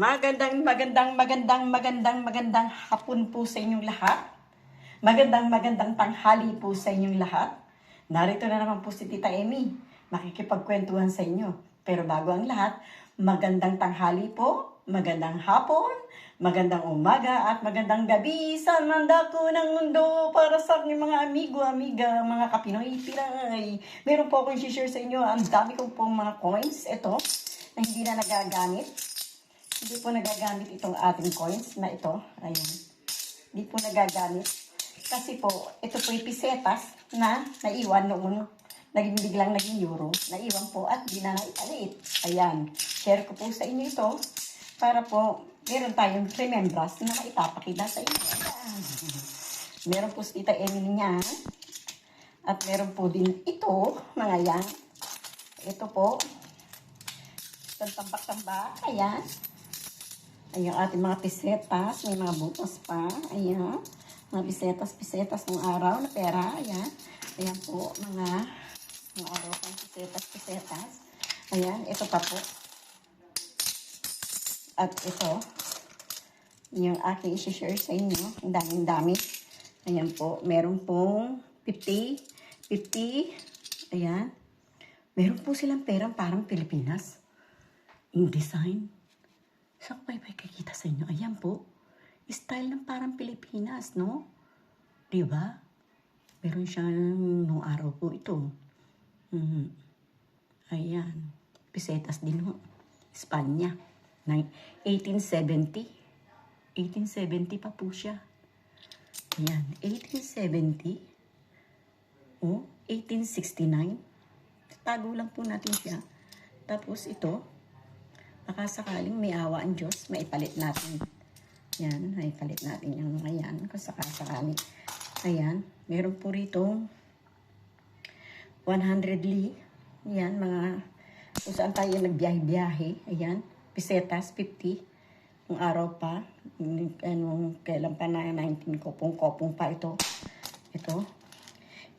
Magandang, magandang, magandang, magandang, magandang hapon po sa inyong lahat. Magandang, magandang tanghali po sa inyong lahat. Narito na naman po si Tita Emmy, makikipagkwentuhan sa inyo. Pero bago ang lahat, magandang tanghali po, magandang hapon, magandang umaga at magandang gabi sa mandako ng mundo para sa aking mga amigo, amiga, mga kapinoy, pinay. Meron po akong share sa inyo, ang dami kong pong mga coins, ito, na hindi na nagagamit. Hindi po nagagamit itong ating coins na ito. Ayan. Hindi po nagagamit. Kasi po, ito po yung pisetas na naiwan noong naging biglang naging euro. Naiwan po at di na naipaliit. Ayan. Share ko po sa inyo ito para po meron tayong remembrance na maipapakita sa inyo. Ayan. Meron po si Tita Emily niyan. At meron po din ito, mga yan. Ito po. Tambak-tambak. Ayan. Ayan, ating mga pisetas. May mga butas pa. Ayan. Mga pisetas, pisetas ng araw na pera. Ayan. Ayan po, mga mga araw pang pisetas, pisetas. Ayan, ito pa po. At ito, yung aking isi-share sa inyo. Ang daming dami. Ayan po, meron pong 50, 50, ayan. Meron po silang perang parang Pilipinas. Yung design. Saan pa ba kikita sa inyo? Ayan po. Style ng parang Pilipinas, no? Di ba? Meron siyang nung araw po ito. Mhm. Ayan. Pesetas din ho. Espanya. Nine- 1870. 1870 pa po siya. Ayan. 1870. Oh, 1869. Tago lang po natin siya. Tapos ito, baka sakaling may awa ang Diyos, maipalit natin. Yan, maipalit natin yung mga yan. Kung sakasakali. Ayan, meron po rito 100 li. Yan, mga kung saan tayo nagbiyahe-biyahe. Ayan, pisetas, 50. Yung araw pa, yung- anong, kailan pa na 19 kopong-kopong pa ito. Ito.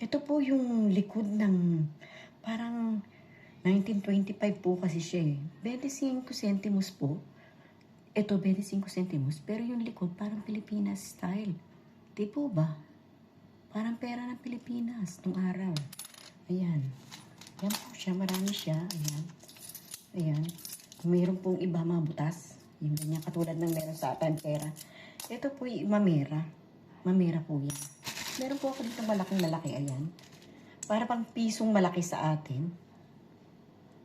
Ito po yung likod ng parang 1925 po kasi siya eh. 25 centimos po. Ito 25 centimos. Pero yung likod parang Pilipinas style. Di po ba? Parang pera ng Pilipinas nung araw. Ayan. Yan po siya. Marami siya. Ayan. Ayan. Mayroon pong iba mga butas. Yung ganyan katulad ng meron sa atin pera. Ito po yung mamera. Mamera po yan. Meron po ako dito malaking lalaki. Ayan. Para pang pisong malaki sa atin.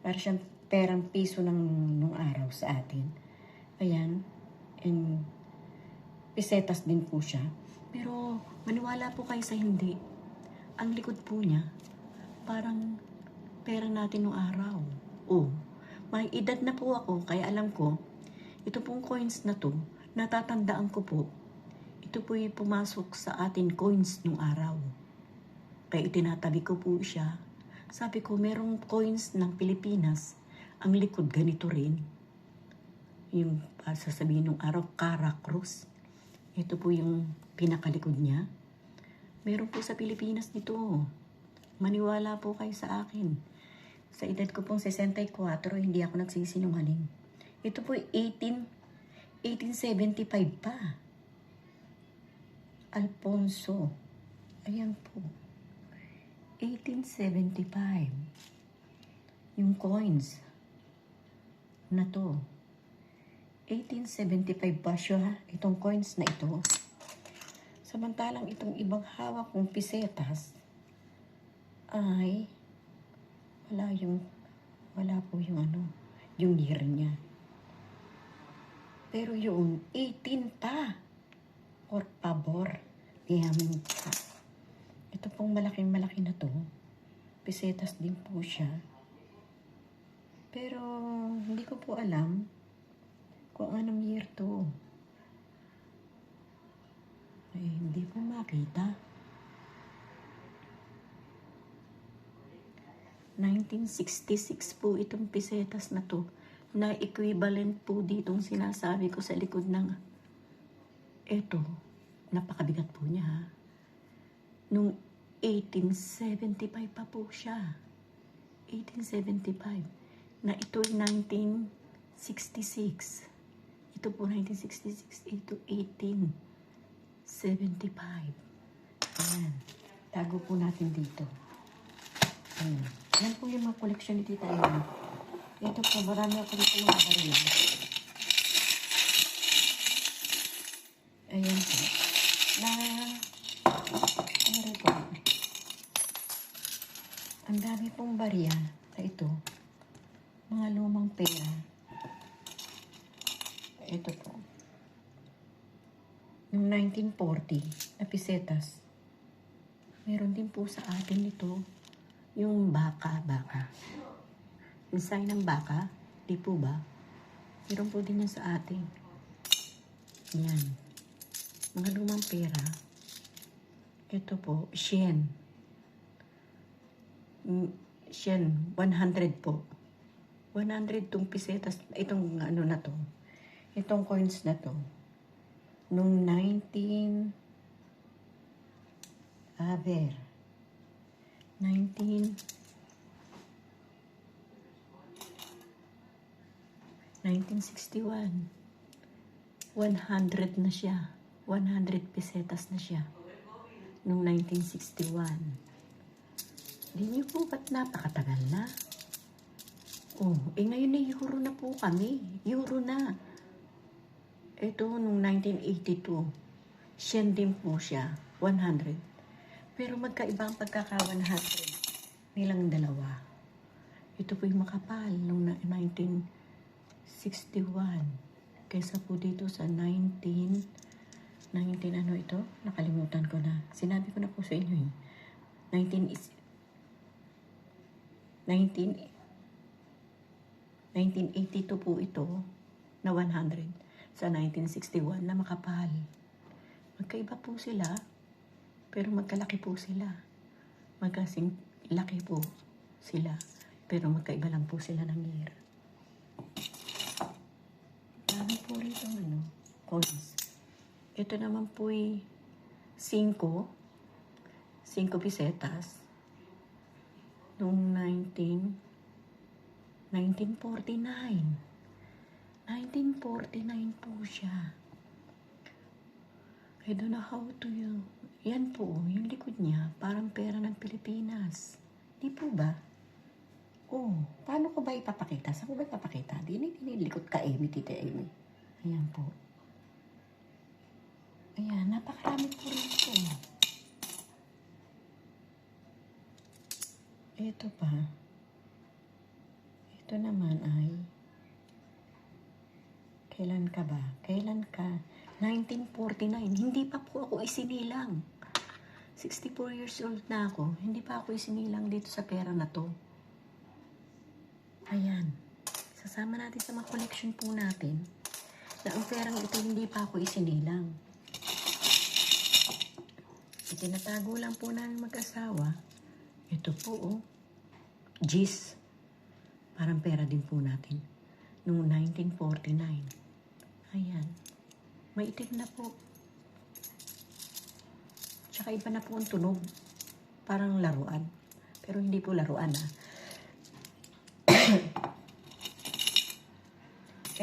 Para siyang perang piso ng nung araw sa atin. Ayan. And pisetas din po siya. Pero maniwala po kayo sa hindi. Ang likod po niya, parang pera natin nung araw. Oh, may edad na po ako, kaya alam ko, ito pong coins na to, natatandaan ko po, ito po yung pumasok sa atin coins nung araw. Kaya itinatabi ko po siya. Sabi ko, merong coins ng Pilipinas, ang likod ganito rin. Yung uh, sasabihin nung araw, Cara Cruz. Ito po yung pinakalikod niya. Meron po sa Pilipinas nito. Maniwala po kayo sa akin. Sa edad ko pong 64, hindi ako nagsisinungaling. Ito po 18, 1875 pa. Alfonso. Ayan po. 1875. Yung coins na to. 1875 pa siya, itong coins na ito. Samantalang itong ibang hawak kong pisetas ay wala yung wala po yung ano, yung year niya. Pero yung 18 pa. Por favor, diyamin pa. Ito pong malaking malaki na to. Pisetas din po siya. Pero hindi ko po alam kung anong year to. Eh, hindi po makita. 1966 po itong pisetas na to na equivalent po ditong sinasabi ko sa likod ng eto, napakabigat po niya ha. Nung 1875 pa po siya. 1875. Na ito'y 1966. Ito po, 1966 ito 1875. Ayan. Tago po natin dito. Ayan. Yan po yung mga collection ni Tita Amy. Ito po, marami ako dito mga baril. Ayan po. Na, ano rin po. Ang dami pong barya na ito. Mga lumang pera. Ito po. Yung 1940 na pisetas. Meron din po sa atin ito yung baka, baka. Yung ng baka, di po ba? Meron po din yan sa atin. Yan. Mga lumang pera. Ito po, Shen. Shen, 100 po. 100 tong pisetas, itong ano na to, itong coins na to, nung 19, aber, 19, 1961, 100 na siya, 100 pesetas na siya, nung 1961. Di niyo po ba't napakatagal na? Oh, eh ngayon na euro na po kami. Euro na. Ito nung 1982. Shen din po siya. 100. Pero magkaiba ang pagkaka 100. Nilang dalawa. Ito po yung makapal nung na- 1961. Kaysa po dito sa 19... 19 ano ito? Nakalimutan ko na. Sinabi ko na po sa inyo eh. 19 is... 19... 1982 po ito na 100 sa 1961 na makapal. Magkaiba po sila, pero magkalaki po sila. Magkasing laki po sila, pero magkaiba lang po sila ng year. Dami po rito ano, coins. Ito naman po ay 5, 5 pesetas, noong 19 1949. 1949 po siya. I don't know how to you. Yan po, yung likod niya, parang pera ng Pilipinas. Di po ba? Oh, paano ko ba ipapakita? Saan ko ba ipapakita? Di ni likod ka, Amy, tita Amy. Ayan po. Ayan, napakarami po rin ito. Pa. Ito naman ay kailan ka ba? Kailan ka? 1949. Hindi pa po ako isinilang. 64 years old na ako. Hindi pa ako isinilang dito sa pera na to. Ayan. Sasama natin sa mga collection po natin na ang perang ito hindi pa ako isinilang. Itinatago lang po namin mag-asawa. Ito po, oh. Gis. Parang pera din po natin. Noong 1949. Ayan. May itim na po. Tsaka iba na po ang tunog. Parang laruan. Pero hindi po laruan, ah.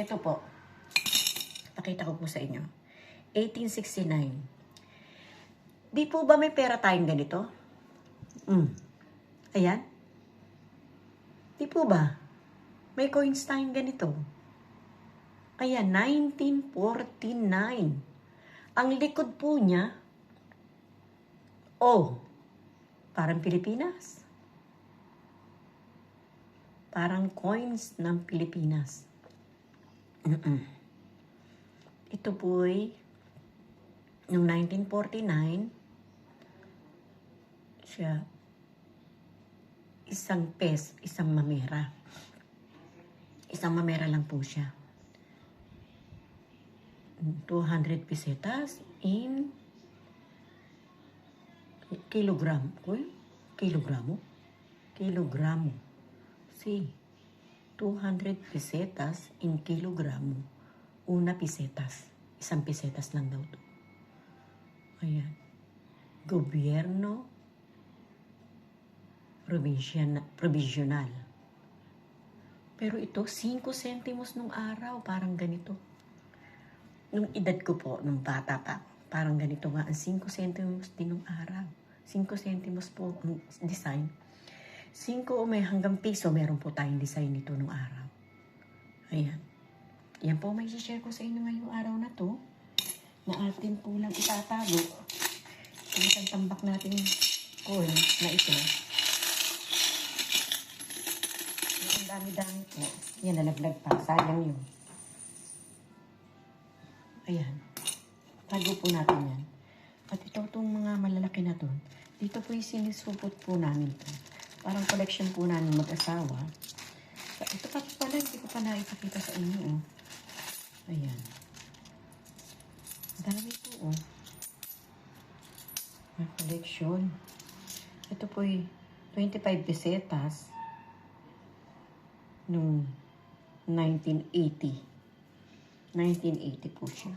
Ito po. Pakita ko po sa inyo. 1869. Di po ba may pera tayong ganito? Mm. Ayan. Di po ba? May coins tayong ganito. Ayan, 1949. Ang likod po niya, oh, parang Pilipinas. Parang coins ng Pilipinas. Mm-mm. Ito po ay noong 1949, siya isang pes, isang mamera. Isang mamera lang po siya. 200 pesetas in kilogram. Uy, kilogramo? Kilogramo. Si, 200 pesetas in kilogramo. Una pesetas. Isang pesetas lang daw to. Ayan. Gobyerno provincial, provisional. Pero ito, 5 centimos nung araw, parang ganito. nung edad ko po, nung bata pa, parang ganito nga, ang 5 centimos din nung araw. 5 centimos po ang design. 5 o may hanggang piso, meron po tayong design nito nung araw. Ayan. Yan po may share ko sa inyo ngayong araw na to na atin po lang itatago. Isang tambak natin coin na ito. Yung ang dami-dami po. Yan, nalaglag pa. Sayang yun. Ayan. Tago po natin yan. At ito itong mga malalaki na to. Dito po yung sinisupot po namin to. Parang collection po namin mag-asawa. Ito pa pala, hindi ko pa naipakita sa inyo. Oh. Ayan. Dami po, oh. Collection. Ito po yung 25 pesetas nung 1980. 1980 po siya.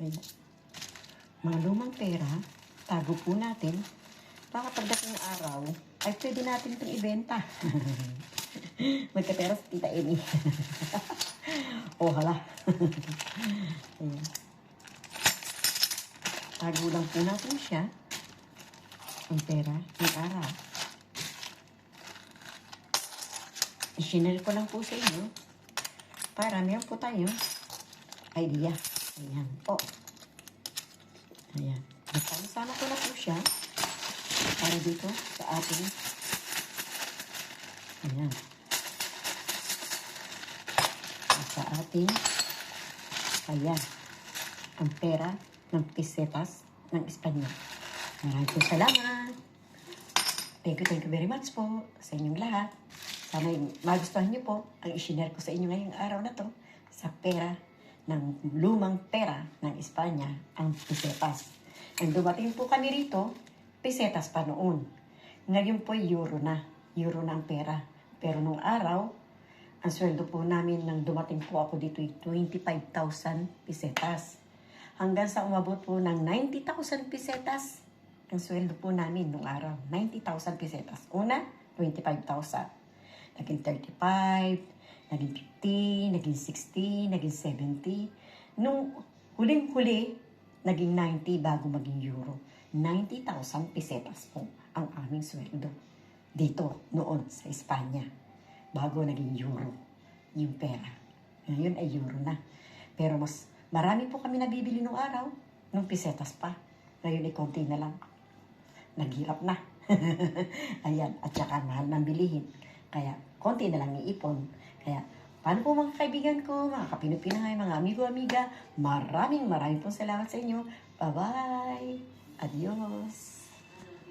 Ayan. Mga lumang pera, tago po natin. Baka pagdating ng araw, ay pwede natin itong ibenta. Magkapera sa tita Amy. oh, hala. Ayan. Tago lang po natin siya. Ang pera, yung araw. I-share ko lang po sa inyo para meron po tayo idea. Ayan po. Ayan. Nasama-sama ko na po siya para dito sa ating ayan. Sa ating ayan. Ang pera ng pesetas ng Espanyol. Maraming salamat. Thank you, thank you very much po sa inyong lahat. Sana magustuhan niyo po ang isinare ko sa inyo ngayong araw na to sa pera ng lumang pera ng Espanya, ang pesetas. And dumating po kami rito, pesetas pa noon. Ngayon po euro na. Euro na ang pera. Pero nung araw, ang sweldo po namin nang dumating po ako dito ay 25,000 pesetas. Hanggang sa umabot po ng 90,000 pesetas ang sweldo po namin nung araw. 90,000 pesetas. Una, 25,000. Naging 35, naging 50, naging 60, naging 70. Nung huling-huli, naging 90 bago maging euro. 90,000 pesetas po ang aming sweldo dito noon sa Espanya bago naging euro yung pera. Ngayon ay euro na. Pero mas marami po kami nabibili nung araw nung pesetas pa. Ngayon ay konti na lang. Naghirap na. Ayan. At saka mahal ng bilihin. Kaya konti na lang iipon. Kaya paano po mga kaibigan ko, mga kapinupinay, mga amigo-amiga, maraming maraming po salamat sa inyo. Bye-bye. Adios.